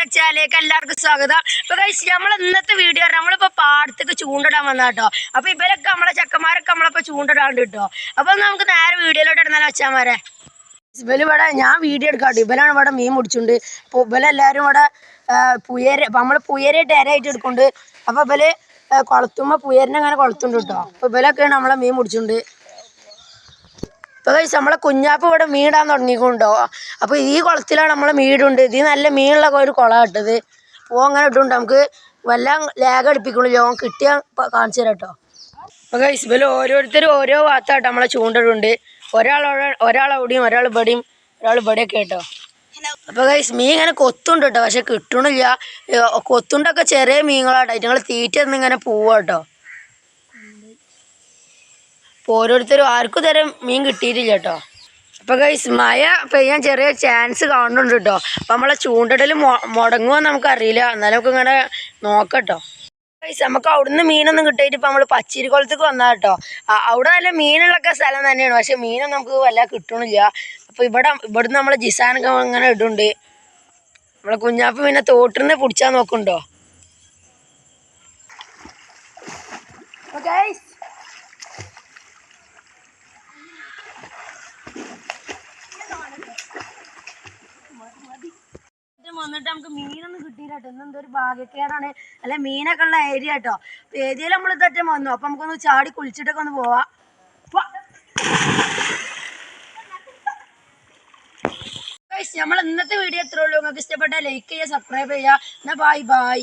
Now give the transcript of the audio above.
ടെക്ചാലേക്ക് എല്ലാവർക്കും സ്വാഗതം. അപ്പൊ കഴിച്ച് നമ്മൾ ഇന്നത്തെ വീഡിയോ നമ്മളിപ്പോ പാടത്തേക്ക് ചൂണ്ടിടാൻ വന്ന കേട്ടോ അപ്പൊ ഇവരൊക്കെ നമ്മളെ ചെക്കന്മാരൊക്കെ നമ്മളിപ്പോ ചൂണ്ടിടാണ്ട് കേട്ടോ അപ്പൊ നമുക്ക് നേരെ വീഡിയോയിലോട്ട് ഇടുന്നാലോ അച്ഛന്മാരെ ഇവൽ ഇവിടെ ഞാൻ വീഡിയോ എടുക്കാട്ടോ. ഇവലാണ് ഇവിടെ മീൻ മുടിച്ചുണ്ട്. അപ്പൊ ഇവലെല്ലാരും ഇവിടെ പുയര നമ്മൾ പുയരായിട്ട് ഇരയായിട്ട് എടുക്കുന്നുണ്ട് അപ്പൊ ഇവൽ കൊളത്തുമ്പോ പുയരിനെ അങ്ങനെ കൊളത്തുണ്ട് കേട്ടോ അപ്പൊ ഇവലൊക്കെയാണ് നമ്മളെ മീൻ മുടിച്ചുണ്ട്. ഇപ്പൊ കഴിച്ച് നമ്മളെ കുഞ്ഞാപ്പ് ഇവിടെ മീടാൻ തുടങ്ങിക്കൊണ്ടോ. അപ്പൊ ഈ കുളത്തിലാണ് നമ്മളെ മീടുണ്ട്. ഇത് നല്ല മീനുള്ള ഒരു കുളം ഇട്ടത് പോ അങ്ങനെ ഇട്ടുണ്ട് നമുക്ക് വല്ല ലേഖ അടുപ്പിക്കുള്ളൂ. ലോകം കിട്ടിയാൽ കാണിച്ചു തരാം കേട്ടോ. അപ്പൊ കഴിച്ച് ഇവർ ഓരോരുത്തരും ഓരോ ഭാഗത്തായിട്ട് നമ്മളെ ചൂണ്ടിടുണ്ട് ഒരാൾ ഒരാൾ അവിടെയും ഒരാൾ ഇവിടെയും ഒരാൾ ഇവിടെയൊക്കെ കേട്ടോ. അപ്പൊ ഗൈസ് മീൻ ഇങ്ങനെ കൊത്തുണ്ട് കേട്ടോ. പക്ഷെ കിട്ടണില്ല. കൊത്തുണ്ടൊക്കെ ചെറിയ മീനുകളാട്ടോ. ഞങ്ങൾ തീറ്റ ഇങ്ങനെ പോവാ കേട്ടോ. ഓരോരുത്തരും ആർക്കും തരം മീൻ കിട്ടിയിട്ടില്ല കേട്ടോ. അപ്പോൾ ഗൈസ് മഴ പെയ്യാൻ ചെറിയ ചാൻസ് കാണുന്നുണ്ട് കേട്ടോ. അപ്പോൾ നമ്മളെ ചൂണ്ടിടൽ മുടങ്ങുമോ നമുക്കറിയില്ല. എന്നാലും നമുക്ക് ഇങ്ങനെ നോക്കട്ടോ ഗൈസ് നമുക്ക് അവിടുന്ന് മീനൊന്നും കിട്ടിയിട്ട് ഇപ്പോൾ നമ്മൾ പച്ചിരിക്കുളത്തേക്ക് വന്നാൽ കേട്ടോ. അവിടെ നല്ല മീനുള്ളൊക്കെ സ്ഥലം തന്നെയാണ്. പക്ഷെ മീനൊന്നും നമുക്ക് വല്ല കിട്ടണില്ല. അപ്പോൾ ഇവിടെ ഇവിടുന്ന് നമ്മളെ ജിസാനൊക്കെ ഇങ്ങനെ ഇടുന്നുണ്ട്. നമ്മളെ കുഞ്ഞാപ്പ് പിന്നെ തോട്ടിന്ന് പിടിച്ചാൽ നോക്കുന്നുണ്ടോ? ഗൈസ് വന്നിട്ട് നമുക്ക് മീനൊന്നും കിട്ടിയില്ല കേട്ടോ. എന്തൊരു ഭാഗ്യക്കേടാണ്. അല്ലെ മീനൊക്കെ ഉള്ള ഏരിയ കേട്ടോ. ഏരിയയിൽ നമ്മൾ ഇതറ്റം വന്നു. അപ്പൊ നമുക്കൊന്ന് ചാടി കുളിച്ചിട്ടൊക്കെ ഒന്ന് പോവാ. നമ്മൾ ഇന്നത്തെ വീഡിയോ എത്ര ഉള്ളൂ. നിങ്ങൾക്ക് ഇഷ്ടപ്പെട്ടാൽ ലൈക്ക് ചെയ്യുക സബ്സ്ക്രൈബ് ചെയ്യുക. എന്നാ ബായ് ബൈ